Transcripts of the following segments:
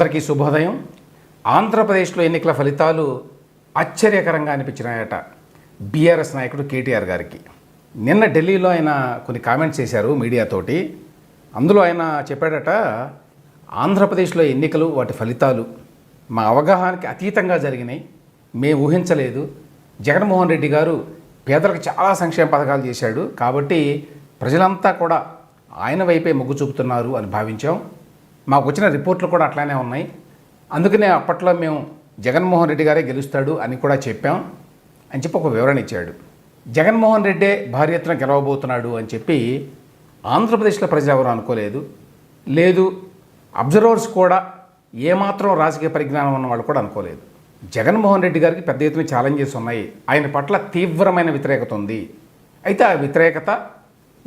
అందరికీ శుభోదయం. ఆంధ్రప్రదేశ్లో ఎన్నికల ఫలితాలు ఆశ్చర్యకరంగా అనిపించినాయట బీఆర్ఎస్ నాయకుడు కేటీఆర్ గారికి. నిన్న ఢిల్లీలో ఆయన కొన్ని కామెంట్స్ చేశారు మీడియాతోటి. అందులో ఆయన చెప్పాడట ఆంధ్రప్రదేశ్లో ఎన్నికలు వాటి ఫలితాలు మా అవగాహనకి అతీతంగా జరిగినాయి. మేము ఊహించలేదు. జగన్మోహన్ రెడ్డి గారు పేదలకు చాలా సంక్షేమ పథకాలు చేశాడు కాబట్టి ప్రజలంతా కూడా ఆయన వైపే మొగ్గు చూపుతున్నారు అని భావించాం. మాకు వచ్చిన రిపోర్ట్లు కూడా అట్లానే ఉన్నాయి. అందుకనే అప్పట్లో మేము జగన్మోహన్ రెడ్డి గారే గెలుస్తాడు అని కూడా చెప్పాం. అని చెప్పి ఒక వివరణ ఇచ్చాడు. జగన్మోహన్ రెడ్డే భారీ ఎత్తున గెలవబోతున్నాడు అని చెప్పి ఆంధ్రప్రదేశ్లో ప్రజలు ఎవరు అనుకోలేదు. లేదు అబ్జర్వర్స్ కూడా ఏమాత్రం రాజకీయ పరిజ్ఞానం ఉన్న వాళ్ళు కూడా అనుకోలేదు. జగన్మోహన్ రెడ్డి గారికి పెద్ద ఎత్తున ఛాలెంజెస్ ఉన్నాయి. ఆయన పట్ల తీవ్రమైన వ్యతిరేకత ఉంది. అయితే ఆ వ్యతిరేకత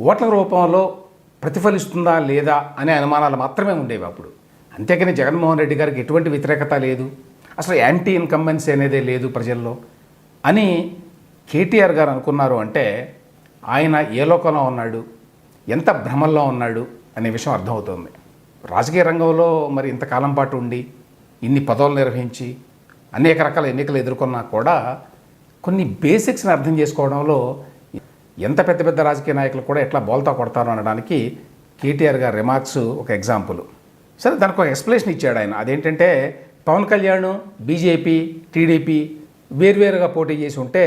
ఓట్ల రూపంలో ప్రతిఫలిస్తుందా లేదా అనే అనుమానాలు మాత్రమే ఉండేవి అప్పుడు. అంతేకాని జగన్మోహన్ రెడ్డి గారికి ఎటువంటి వ్యతిరేకత లేదు. అసలు యాంటీ ఇన్కంబెన్సీ అనేదే లేదు ప్రజల్లో అని కేటీఆర్ గారు అనుకున్నారు అంటే ఆయన ఏ లోకంలో ఉన్నాడు ఎంత భ్రమల్లో ఉన్నాడు అనే విషయం అర్థమవుతుంది. రాజకీయ రంగంలో మరి ఇంతకాలం పాటు ఉండి ఇన్ని పదవులు నిర్వహించి అనేక రకాల ఎన్నికలు ఎదుర్కొన్నా కూడా కొన్ని బేసిక్స్ని అర్థం చేసుకోవడంలో ఎంత పెద్ద పెద్ద రాజకీయ నాయకులు కూడా ఎట్లా బోల్తా కొడతారు అనడానికి కేటీఆర్ గారి రిమార్క్స్ ఒక ఎగ్జాంపుల్ సరే దానికి ఒక ఎక్స్ప్లెనేషన్ ఇచ్చాడు ఆయన. అదేంటంటే పవన్ కళ్యాణ్ బీజేపీ టీడీపీ వేర్వేరుగా పోటీ చేసి ఉంటే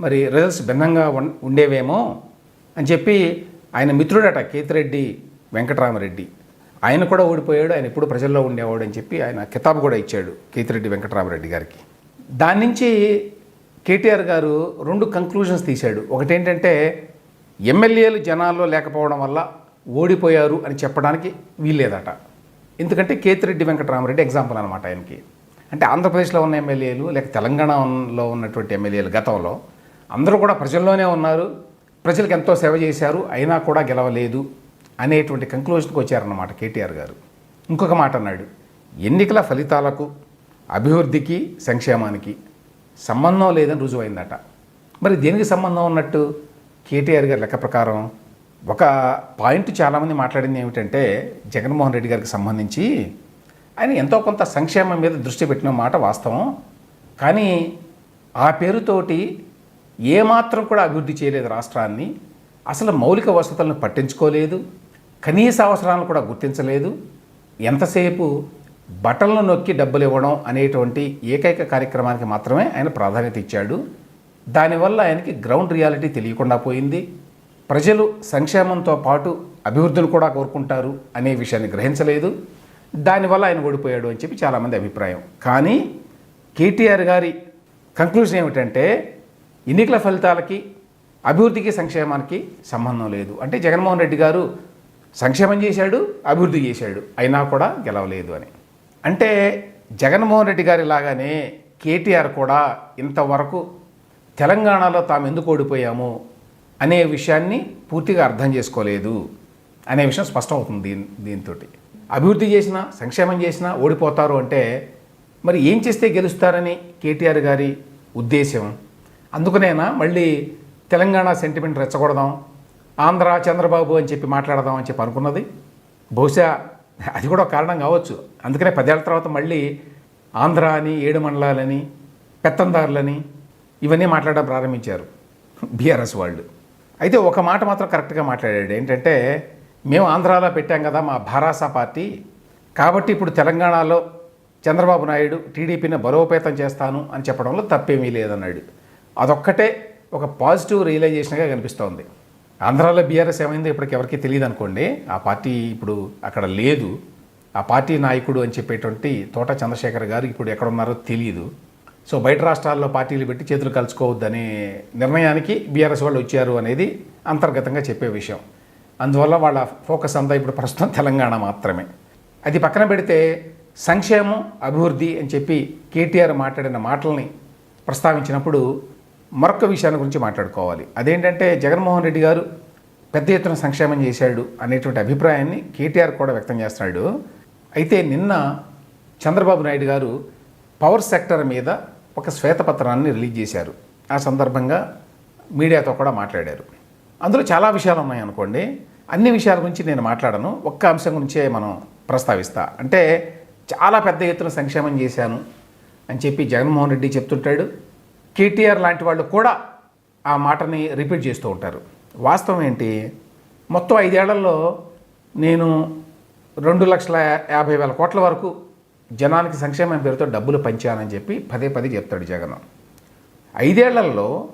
మరి రిజల్ట్స్ భిన్నంగా ఉండేవేమో అని చెప్పి ఆయన మిత్రుడట కేతిరెడ్డి వెంకటరామరెడ్డి. ఆయన కూడా ఓడిపోయాడు ఆయన ఎప్పుడు ప్రజల్లో ఉండేవాడు అని చెప్పి ఆయన కితాబు కూడా ఇచ్చాడు కేతిరెడ్డి వెంకటరామరెడ్డి గారికి. దాని నుంచి కేటీఆర్ గారు రెండు కంక్లూజన్స్ తీశాడు. ఒకటేంటంటే ఎమ్మెల్యేలు జనాల్లో లేకపోవడం వల్ల ఓడిపోయారు అని చెప్పడానికి వీల్లేదట. ఎందుకంటే కేతిరెడ్డి వెంకటరామరెడ్డి ఎగ్జాంపుల్ అనమాట ఆయనకి. అంటే ఆంధ్రప్రదేశ్లో ఉన్న ఎమ్మెల్యేలు లేక తెలంగాణలో ఉన్నటువంటి ఎమ్మెల్యేలు గతంలో అందరూ కూడా ప్రజల్లోనే ఉన్నారు. ప్రజలకు ఎంతో సేవ చేశారు. అయినా కూడా గెలవలేదు అనేటువంటి కంక్లూషన్కి వచ్చారన్నమాట కేటీఆర్ గారు. ఇంకొక మాట అన్నాడు. ఎన్నికల ఫలితాలకు అభివృద్ధికి సంక్షేమానికి సంబంధం లేదని రుజువైందట. మరి దేనికి సంబంధం ఉన్నట్టు? కేటీఆర్ గారి లెక్క ప్రకారం ఒక పాయింట్ చాలామంది మాట్లాడింది ఏమిటంటే జగన్మోహన్ రెడ్డి గారికి సంబంధించి ఆయన ఎంతో కొంత సంక్షేమం మీద దృష్టి పెట్టిన మాట వాస్తవం. కానీ ఆ పేరుతోటి ఏమాత్రం కూడా అభివృద్ధి చేయలేదు రాష్ట్రాన్ని. అసలు మౌలిక వసతులను పట్టించుకోలేదు. కనీస అవసరాలను కూడా గుర్తించలేదు. ఎంతసేపు బట్టలను నొక్కి డబ్బులు ఇవ్వడం అనేటువంటి ఏకైక కార్యక్రమానికి మాత్రమే ఆయన ప్రాధాన్యత ఇచ్చాడు. దానివల్ల ఆయనకి గ్రౌండ్ రియాలిటీ తెలియకుండా పోయింది. ప్రజలు సంక్షేమంతో పాటు అభివృద్ధిని కూడా కోరుకుంటారు అనే విషయాన్ని గ్రహించలేదు. దానివల్ల ఆయన ఓడిపోయాడు అని చెప్పి చాలామంది అభిప్రాయం. కానీ కేటీఆర్ గారి కంక్లూజన్ ఏమిటంటే ఎన్నికల ఫలితాలకి అభివృద్ధికి సంక్షేమానికి సంబంధం లేదు. అంటే జగన్మోహన్ రెడ్డి గారు సంక్షేమం చేశాడు అభివృద్ధి చేశాడు. అయినా కూడా గెలవలేదు అని. అంటే జగన్మోహన్ రెడ్డి గారి లాగానే కేటీఆర్ కూడా ఇంతవరకు తెలంగాణలో తాము ఎందుకు ఓడిపోయాము అనే విషయాన్ని పూర్తిగా అర్థం చేసుకోలేదు అనే విషయం స్పష్టమవుతుంది దీని దీంతో అభివృద్ధి చేసినా సంక్షేమం చేసినా ఓడిపోతారు అంటే మరి ఏం చేస్తే గెలుస్తారని కేటీఆర్ గారి ఉద్దేశం అందుకనేనా మళ్ళీ తెలంగాణ సెంటిమెంట్ రెచ్చగొడదాం ఆంధ్ర చంద్రబాబు అని చెప్పి మాట్లాడదాం అని చెప్పి అనుకున్నది? బహుశా అది కూడా ఒక కారణం కావచ్చు. అందుకనే పదేళ్ళ తర్వాత మళ్ళీ ఆంధ్ర అని ఏడు మండలాలని పెత్తందారులని ఇవన్నీ మాట్లాడడం ప్రారంభించారు. బీఆర్ఎస్ వాళ్ళు. అయితే ఒక మాట మాత్రం కరెక్ట్గా మాట్లాడాడు. ఏంటంటే మేము ఆంధ్రాలో పెట్టాం కదా మా భారాసా పార్టీ. కాబట్టి ఇప్పుడు తెలంగాణలో చంద్రబాబు నాయుడు టీడీపీని బలోపేతం చేస్తాను అని చెప్పడంలో తప్పేమీ లేదన్నాడు. అదొక్కటే ఒక పాజిటివ్ రియలైజేషన్గా కనిపిస్తోంది. ఆంధ్రాలో బీఆర్ఎస్ ఏమైందో ఇప్పటికి ఎవరికీ తెలియదు అనుకోండి. ఆ పార్టీ ఇప్పుడు అక్కడ లేదు. ఆ పార్టీ నాయకుడు అని చెప్పేటువంటి తోట చంద్రశేఖర్ గారు ఇప్పుడు ఎక్కడ ఉన్నారో తెలియదు సో బయట రాష్ట్రాల్లో పార్టీలు పెట్టి చేతులు కలుసుకోవద్దనే నిర్ణయానికి బీఆర్ఎస్ వాళ్ళు వచ్చారు అనేది అంతర్గతంగా చెప్పే విషయం. అందువల్ల వాళ్ళ ఫోకస్ అంతా ఇప్పుడు ప్రస్తుతం తెలంగాణ మాత్రమే. అది పక్కన పెడితే సంక్షేమం అభివృద్ధి అని చెప్పి కేటీఆర్ మాట్లాడిన మాటల్ని ప్రస్తావించినప్పుడు మరొక విషయాన్ని గురించి మాట్లాడుకోవాలి. అదేంటంటే జగన్మోహన్ రెడ్డి గారు పెద్ద ఎత్తున సంక్షేమం చేశాడు అనేటువంటి అభిప్రాయాన్ని కేటీఆర్ కూడా వ్యక్తం చేస్తున్నాడు. అయితే నిన్న చంద్రబాబు నాయుడు గారు పవర్ సెక్టర్ మీద ఒక శ్వేతపత్రాన్ని రిలీజ్ చేశారు. ఆ సందర్భంగా మీడియాతో కూడా మాట్లాడారు. అందులో చాలా విషయాలు ఉన్నాయనుకోండి అన్ని విషయాల గురించి నేను మాట్లాడను. ఒక్క అంశం గురించే మనం ప్రస్తావిస్తా. అంటే చాలా పెద్ద ఎత్తున సంక్షేమం చేశాను అని చెప్పి జగన్మోహన్ రెడ్డి చెప్తుంటాడు. కేటీఆర్ లాంటి వాళ్ళు కూడా ఆ మాటని రిపీట్ చేస్తూ ఉంటారు. వాస్తవం ఏంటి? మొత్తం ఐదేళ్ళలో నేను రెండు లక్షల యాభై వేల కోట్ల వరకు జనానికి సంక్షేమం పేరుతో డబ్బులు పంచానని చెప్పి పదే పదే చెప్తాడు జగన్. ఐదేళ్ళలో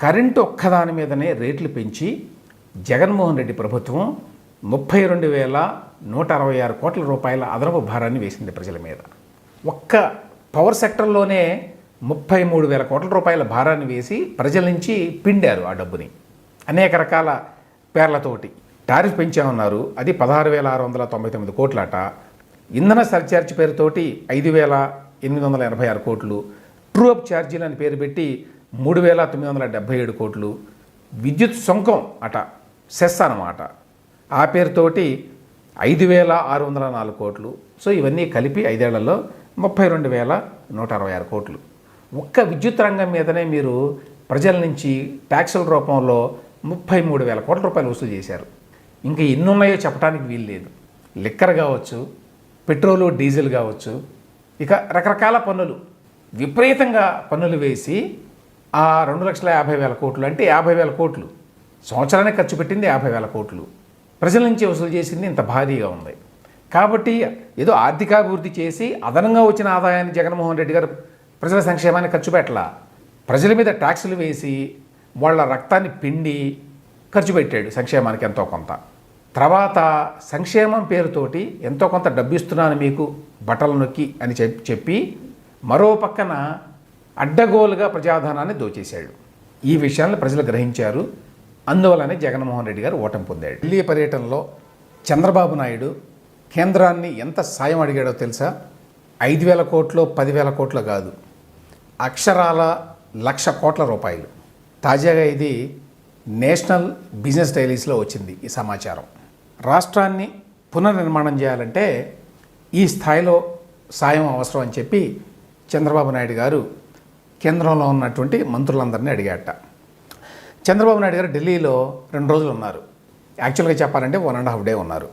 కరెంటు ఒక్కదాని మీదనే రేట్లు పెంచి జగన్మోహన్ రెడ్డి ప్రభుత్వం ముప్పై రెండు వేల నూట అరవై ఆరు కోట్ల రూపాయల అదనపు భారాన్ని వేసింది ప్రజల మీద. ఒక్క పవర్ సెక్టర్లోనే ముప్పై మూడు వేల కోట్ల రూపాయల భారాన్ని వేసి ప్రజల నుంచి పిండారు ఆ డబ్బుని. అనేక రకాల పేర్లతోటి టారిఫ్ పెంచామన్నారు. అది పదహారు వేల ఆరు వందల తొంభై తొమ్మిది కోట్లట. ఇంధన సర్ఛార్జ్ పేరుతోటి ఐదు వేల ఎనిమిది వందల ఎనభై ఆరు కోట్లు. ట్రూ అప్ ఛార్జీలు అని పేరు పెట్టి మూడు వేల తొమ్మిది వందల డెబ్బై ఏడు కోట్లు. విద్యుత్ సుంకం అట. సెస్ అనమాట ఆ పేరుతోటి ఐదు వేల ఆరు వందల నాలుగు కోట్లు. సో ఇవన్నీ కలిపి ఐదేళ్ళలో ముప్పై రెండు వేల నూట అరవై ఆరు కోట్లు. ఒక్క విద్యుత్ రంగం మీదనే మీరు ప్రజల నుంచి ట్యాక్సుల రూపంలో ముప్పై మూడు వేల కోట్ల రూపాయలు వసూలు చేశారు. ఇంకా ఎన్ని ఉన్నాయో చెప్పడానికి వీలు లేదు. లిక్కర్ కావచ్చు పెట్రోలు డీజిల్ కావచ్చు ఇక రకరకాల పన్నులు. విపరీతంగా పన్నులు వేసి ఆ రెండు లక్షల యాభై వేల కోట్లు అంటే యాభై వేల కోట్లు. సంవత్సరానికి ఖర్చు పెట్టింది యాభై వేల కోట్లు. ప్రజల నుంచి వసూలు చేసింది ఇంత భారీగా ఉంది. కాబట్టి ఏదో ఆర్థికాభివృద్ధి చేసి అదనంగా వచ్చిన ఆదాయాన్ని జగన్మోహన్ రెడ్డి గారు ప్రజల సంక్షేమాన్ని ఖర్చు పెట్టలా. ప్రజల మీద ట్యాక్సులు వేసి వాళ్ళ రక్తాన్ని పిండి ఖర్చు పెట్టాడు సంక్షేమానికి ఎంతో కొంత. తర్వాత సంక్షేమం పేరుతోటి ఎంతో కొంత డబ్బు ఇస్తున్నాను మీకు బట్టలు నొక్కి అని చెప్పి మరో పక్కన అడ్డగోలుగా ప్రజాధనాన్ని దోచేశాడు. ఈ విషయాన్ని ప్రజలు గ్రహించారు. అందువలనే జగన్మోహన్ రెడ్డి గారు ఓటమి పొందాడు. ఢిల్లీ పర్యటనలో చంద్రబాబు నాయుడు కేంద్రాన్ని ఎంత సాయం అడిగాడో తెలుసా? ఐదు వేల కోట్లు పదివేల కోట్లు కాదు. అక్షరాల లక్ష కోట్ల రూపాయలు. తాజాగా ఇది నేషనల్ బిజినెస్ డైలీస్లో వచ్చింది ఈ సమాచారం. రాష్ట్రాన్ని పునర్నిర్మాణం చేయాలంటే ఈ స్థాయిలో సాయం అవసరం అని చెప్పి చంద్రబాబు నాయుడు గారు కేంద్రంలో ఉన్నటువంటి మంత్రులందరినీ అడిగాట చంద్రబాబు నాయుడు గారు ఢిల్లీలో రెండు రోజులు ఉన్నారు. యాక్చువల్గా చెప్పాలంటే వన్ అండ్ హాఫ్ డే ఉన్నారు.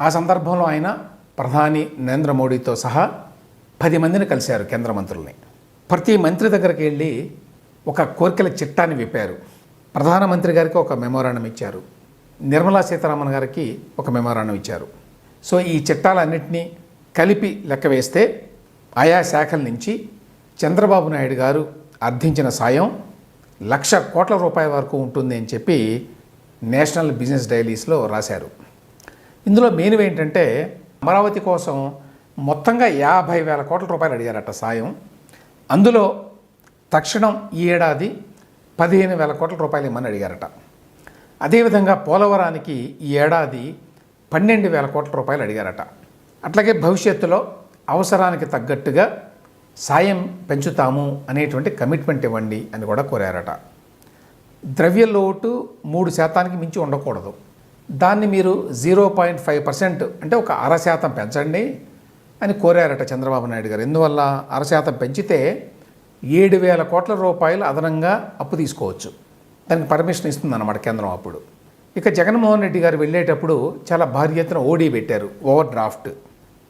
ఆ సందర్భంలో ఆయన ప్రధాని నరేంద్ర మోడీతో సహా పది మందిని కలిశారు కేంద్ర మంత్రుల్ని. ప్రతి మంత్రి దగ్గరికి వెళ్ళి ఒక కోరికల చిట్టాన్ని విప్పారు. ప్రధానమంత్రి గారికి ఒక మెమోరాండం ఇచ్చారు. నిర్మలా సీతారామన్ గారికి ఒక మెమోరాండం ఇచ్చారు. సో ఈ చిట్టాలన్నింటినీ కలిపి లెక్క వేస్తే ఆయా శాఖల నుంచి చంద్రబాబు నాయుడు గారు అర్థించిన సాయం లక్ష కోట్ల రూపాయల వరకు ఉంటుంది అని చెప్పి నేషనల్ బిజినెస్ డైలీస్లో రాశారు. ఇందులో మెయిన్ ఏంటంటే అమరావతి కోసం మొత్తంగా యాభై వేల కోట్ల రూపాయలు అడిగారట సాయం. అందులో తక్షణం ఈ ఏడాది పదిహేను వేల కోట్ల రూపాయలు ఇమ్మని అడిగారట. అదేవిధంగా పోలవరానికి ఈ ఏడాది పన్నెండు వేల కోట్ల రూపాయలు అడిగారట. అట్లాగే భవిష్యత్తులో అవసరానికి తగ్గట్టుగా సాయం పెంచుతాము అనేటువంటి కమిట్మెంట్ ఇవ్వండి అని కూడా కోరారట. ద్రవ్య లోటు మూడు శాతానికి మించి ఉండకూడదు. దాన్ని మీరు జీరో పాయింట్ ఫైవ్ పర్సెంట్ అంటే ఒక అర శాతం పెంచండి. అని కోరారట చంద్రబాబు నాయుడు గారు. ఎందువల్ల? అరశాతం పెంచితే ఏడు వేల కోట్ల రూపాయలు అదనంగా అప్పు తీసుకోవచ్చు. దానికి పర్మిషన్ ఇస్తుందన్నమాట కేంద్రం అప్పుడు. ఇక జగన్మోహన్ రెడ్డి గారు వెళ్ళేటప్పుడు చాలా భారీ ఎత్తున ఓడీ పెట్టారు ఓవర్ డ్రాఫ్ట్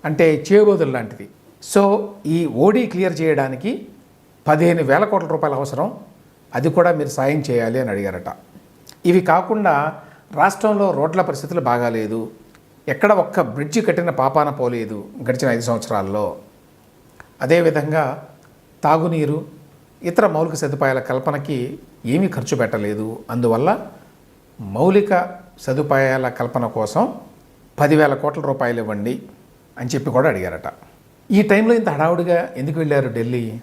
అంటే చేబోదులు లాంటిది. సో ఈ ఓడీ క్లియర్ చేయడానికి పదిహేను వేల కోట్ల రూపాయలు అవసరం. అది కూడా మీరు సాయం చేయాలి అని అడిగారట. ఇవి కాకుండా రాష్ట్రంలో రోడ్ల పరిస్థితులు బాగాలేదు. ఎక్కడ ఒక్క బ్రిడ్జి కట్టిన పాపాన పోలేదు గడిచిన ఐదు సంవత్సరాల్లో. అదేవిధంగా తాగునీరు ఇతర మౌలిక సదుపాయాల కల్పనకి ఏమీ ఖర్చు పెట్టలేదు. అందువల్ల మౌలిక సదుపాయాల కల్పన కోసం పదివేల కోట్ల రూపాయలు ఇవ్వండి అని చెప్పి కూడా అడిగారట. ఈ టైంలో ఇంత హడావుడిగా ఎందుకు వెళ్ళారు ఢిల్లీ?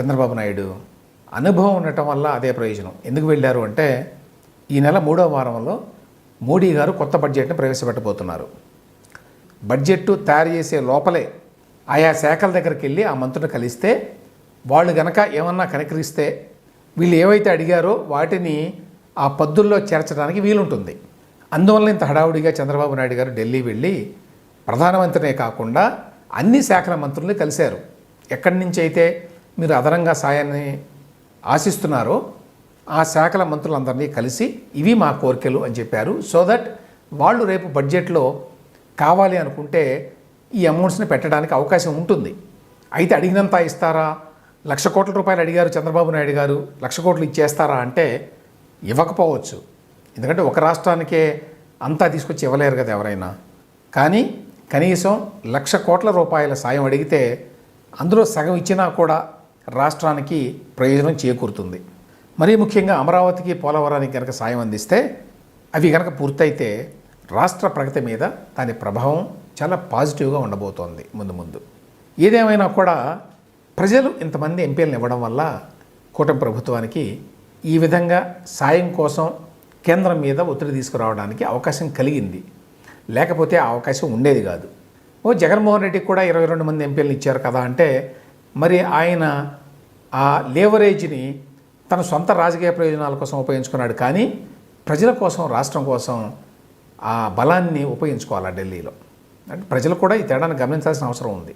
చంద్రబాబు నాయుడు అనుభవం ఉండటం వల్ల అదే ప్రయోజనం. ఎందుకు వెళ్ళారు అంటే ఈ నెల మూడవ వారంలో మోడీ గారు కొత్త బడ్జెట్ను ప్రవేశపెట్టబోతున్నారు. బడ్జెట్ తయారు చేసే లోపలే ఆయా శాఖల దగ్గరికి వెళ్ళి ఆ మంత్రులు కలిస్తే వాళ్ళు గనక ఏమన్నా కనికరిస్తే వీళ్ళు ఏవైతే అడిగారో వాటిని ఆ పద్దుల్లో చేర్చడానికి వీలుంటుంది. అందువల్ల ఇంత హడావుడిగా చంద్రబాబు నాయుడు గారు ఢిల్లీ వెళ్ళి ప్రధానమంత్రినే కాకుండా అన్ని శాఖల మంత్రుల్ని కలిశారు. ఎక్కడి నుంచి అయితే మీరు అదనంగా సాయాన్ని ఆశిస్తున్నారో ఆ శాఖల మంత్రులందరినీ కలిసి ఇవి మా కోరికలు అని చెప్పారు. సో దట్ వాళ్ళు రేపు బడ్జెట్లో కావాలి అనుకుంటే ఈ అమౌంట్స్ని పెట్టడానికి అవకాశం ఉంటుంది. అయితే అడిగినంత ఇస్తారా? లక్ష కోట్ల రూపాయలు అడిగారు చంద్రబాబు నాయుడు గారు. లక్ష కోట్లు ఇచ్చేస్తారా అంటే ఇవ్వకపోవచ్చు. ఎందుకంటే ఒక రాష్ట్రానికే అంతా తీసుకొచ్చి ఇవ్వలేరు కదా ఎవరైనా. కానీ కనీసం లక్ష కోట్ల రూపాయల సాయం అడిగితే అందులో సగం ఇచ్చినా కూడా రాష్ట్రానికి ప్రయోజనం చేకూరుతుంది. మరీ ముఖ్యంగా అమరావతికి పోలవరానికి కనుక సాయం అందిస్తే అవి కనుక పూర్తయితే రాష్ట్ర ప్రగతి మీద దాని ప్రభావం చాలా పాజిటివ్గా ఉండబోతోంది ముందు ముందు. ఏదేమైనా కూడా ప్రజలు ఇంతమంది ఎంపీలను ఇవ్వడం వల్ల కూటమి ప్రభుత్వానికి ఈ విధంగా సాయం కోసం కేంద్రం మీద ఒత్తిడి తీసుకురావడానికి అవకాశం కలిగింది. లేకపోతే ఆ అవకాశం ఉండేది కాదు. ఓ జగన్మోహన్ రెడ్డికి కూడా ఇరవై రెండు మంది ఎంపీలను ఇచ్చారు కదా అంటే మరి ఆయన ఆ లేవరేజ్ని తన సొంత రాజకీయ ప్రయోజనాల కోసం ఉపయోగించుకున్నాడు. కానీ ప్రజల కోసం రాష్ట్రం కోసం ఆ బలాన్ని ఉపయోగించుకోవాలి ఢిల్లీలో? అంటే ప్రజలు కూడా ఈ తేడాను గమనించాల్సిన అవసరం ఉంది.